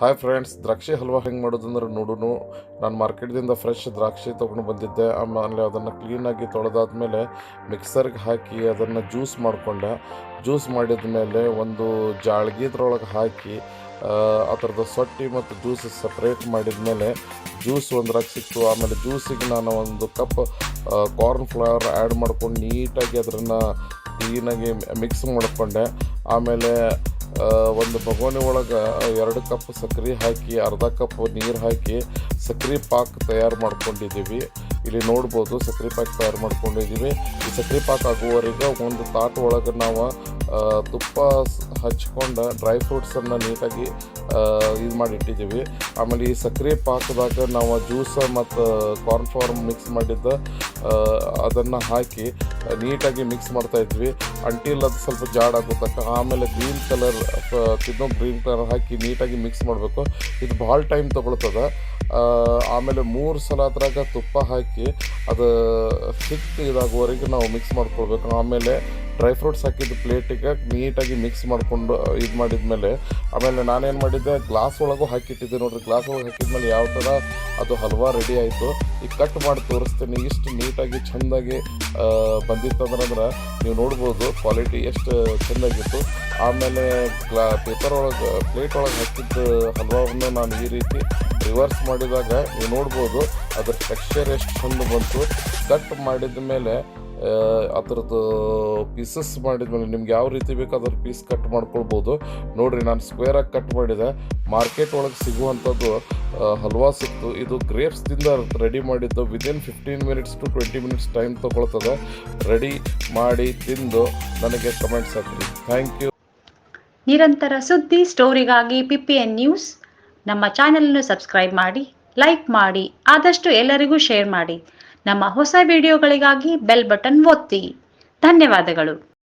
Hi friends ದ್ರಾಕ್ಷಿ ಹಲ್ವಾ ಹೆಂಗೆ ಮಾಡೋದಂದ್ರೆ ನೋಡೋನು. ನಾನು ಮಾರ್ಕೆಟ್ದಿಂದ ಫ್ರೆಶ್ ದ್ರಾಕ್ಷಿ ತೊಗೊಂಡು ಬಂದಿದ್ದೆ. ಆಮೇಲೆ ಅದನ್ನು ಕ್ಲೀನಾಗಿ ತೊಳೆದಾದ್ಮೇಲೆ ಮಿಕ್ಸರ್ಗೆ ಹಾಕಿ ಅದನ್ನು ಜ್ಯೂಸ್ ಮಾಡಿಕೊಂಡೆ. ಜ್ಯೂಸ್ ಮಾಡಿದ ಮೇಲೆ ಒಂದು ಜಾಳ್ಗಿದ್ರೊಳಗೆ ಹಾಕಿ ಅದರದ್ದು ಸೊಟ್ಟಿ ಮತ್ತು ಜ್ಯೂಸ್ ಸಪ್ರೇಟ್ ಮಾಡಿದ ಮೇಲೆ ಜ್ಯೂಸ್ ಒಂದ್ರಾಗ ಸಿಕ್ತು ಆಮೇಲೆ ಜ್ಯೂಸಿಗೆ ನಾನು ಒಂದು ಕಪ್ ಕಾರ್ನ್ ಫ್ಲವರ್ ಆ್ಯಡ್ ಮಾಡ್ಕೊಂಡು ನೀಟಾಗಿ ಅದನ್ನು ಕ್ಲೀನಾಗಿ ಮಿಕ್ಸ್ ಮಾಡಿಕೊಂಡೆ. ಆಮೇಲೆ ಒಂದು ಬಗೋಣಿ ಒಳಗೆ ಎರಡು ಕಪ್ ಸಕ್ಕರೆ ಹಾಕಿ, ಅರ್ಧ ಕಪ್ ನೀರು ಹಾಕಿ ಸಕ್ಕರೆ ಪಾಕ್ ತಯಾರು ಮಾಡ್ಕೊಂಡಿದ್ದೀವಿ. ಇಲ್ಲಿ ನೋಡ್ಬೋದು ಸಕ್ಕರೆ ಪಾಕ್ ತಯಾರು ಮಾಡ್ಕೊಂಡಿದ್ದೀವಿ. ಈ ಸಕ್ಕರೆ ಪಾಕ್ ಆಗುವವರೆಗೆ ಒಂದು ತಾಟ್ ಒಳಗೆ ನಾವು ತುಪ್ಪ ಹಚ್ಕೊಂಡು ಡ್ರೈ ಫ್ರೂಟ್ಸನ್ನು ನೀಟಾಗಿ ಇದು ಮಾಡಿ ಇಟ್ಟಿದ್ದೀವಿ ಆಮೇಲೆ ಈ ಸಕ್ಕರೆ ಪಾಕದಾಗ ನಾವು ಜ್ಯೂಸ್ ಮತ್ತು ಕಾರ್ನ್ ಫ್ಲವರ್ ಮಿಕ್ಸ್ ಮಾಡಿದ್ದ ಅದನ್ನು ಹಾಕಿ ನೀಟಾಗಿ ಮಿಕ್ಸ್ ಮಾಡ್ತಾ ಇದ್ವಿ. ಅಂಟಿಲ್ ಅದು ಸ್ವಲ್ಪ ಜಾಡ್ ತನಕ. ಆಮೇಲೆ ಗ್ರೀನ್ ಕಲರ್ ತಿನ್ನೋ ಗ್ರೀನ್ ಕಲರ್ ಹಾಕಿ ನೀಟಾಗಿ ಮಿಕ್ಸ್ ಮಾಡಬೇಕು. ಇದು ಭಾಳ ಟೈಮ್ ತೊಗೊಳ್ತದೆ. ಆಮೇಲೆ ಮೂರು ಸಲ ಅದ್ರಾಗ ತುಪ್ಪ ಹಾಕಿ, ಅದು ಹಿಟ್ ಇದಾಗುವವರೆಗೆ ನಾವು ಮಿಕ್ಸ್ ಮಾಡ್ಕೊಳ್ಬೇಕು. ಆಮೇಲೆ ಡ್ರೈ ಫ್ರೂಟ್ಸ್ ಹಾಕಿದ್ದು ಪ್ಲೇಟಿಗೆ ನೀಟಾಗಿ ಮಿಕ್ಸ್ ಮಾಡಿಕೊಂಡು ಇದು ಮಾಡಿದ್ಮೇಲೆ, ಆಮೇಲೆ ನಾನೇನು ಮಾಡಿದ್ದೆ ಗ್ಲಾಸ್ ಒಳಗೂ ಹಾಕಿಟ್ಟಿದ್ದೆ ನೋಡಿರಿ. ಗ್ಲಾಸ್ ಒಳಗೆ ಹಾಕಿದ್ಮೇಲೆ ಯಾವ ಥರ ಅದು ಹಲ್ವಾ ರೆಡಿ ಆಯಿತು. ಈಗ ಕಟ್ ಮಾಡಿ ತೋರಿಸ್ತೀನಿ, ಇಷ್ಟು ನೀಟಾಗಿ ಚೆಂದಾಗಿ ಬಂದಿತ್ತು ಅಂದ್ರೆ ನೀವು ನೋಡ್ಬೋದು ಕ್ವಾಲಿಟಿ ಎಷ್ಟು ಚೆಂದಾಗಿತ್ತು. ಆಮೇಲೆ ಗ್ಲಾ ಪೇಪರ್ ಒಳಗೆ ಪ್ಲೇಟ್ ಒಳಗೆ ಹಾಕಿದ್ದ ಹಲ್ವಾವನ್ನು ನಾನು ಈ ರೀತಿ ರಿವರ್ಸ್ ಮಾಡಿದಾಗ, ನೀವು ನೋಡ್ಬೋದು, ಅದರ ಟೆಕ್ಸ್ಚರ್ ಎಷ್ಟು ಚೆಂದ ಬಂತು. ಕಟ್ ಮಾಡಿದ ಮೇಲೆ ಅದ್ರದ್ದು ಪೀಸಸ್ ಮಾಡಿದ್ಮೇಲೆ ನಿಮ್ಗೆ ಯಾವ ರೀತಿ ಬೇಕು ಅದ್ರ ಪೀಸ್ ಕಟ್ ಮಾಡ್ಕೊಳ್ಬೋದು. ನೋಡಿರಿ, ನಾನು ಸ್ಕ್ವೇರಾಗಿ ಕಟ್ ಮಾಡಿದೆ. ಮಾರ್ಕೆಟ್ ಒಳಗೆ ಸಿಗುವಂಥದ್ದು ಹಲ್ವಾ ಸಿಕ್ತು. ಇದು ಗ್ರೇಪ್ಸ್ದಿಂದ ರೆಡಿ ಮಾಡಿದ್ದು within fifteen minutes to twenty minutes time ತೊಗೊಳ್ತದೆ. Ready ಮಾಡಿ ತಿಂದು ನನಗೆ ಕಮೆಂಟ್ಸ್ ಹಾಕಿರಿ. ಥ್ಯಾಂಕ್ ಯು ನಿರಂತರ ಸುದ್ದಿ, ಸ್ಟೋರಿಗಾಗಿ ಪಿ ಪಿ ಎನ್ ನ್ಯೂಸ್ ನಮ್ಮ ಚಾನೆಲನ್ನು ಸಬ್ಸ್ಕ್ರೈಬ್ ಮಾಡಿ ಲೈಕ್ ಮಾಡಿ, ಆದಷ್ಟು ಎಲ್ಲರಿಗೂ ಶೇರ್ ಮಾಡಿ. ನಮ್ಮ ಹೊಸ ವಿಡಿಯೋಗಳಿಗಾಗಿ ಬೆಲ್ ಬಟನ್ ಒತ್ತಿ. ಧನ್ಯವಾದಗಳು.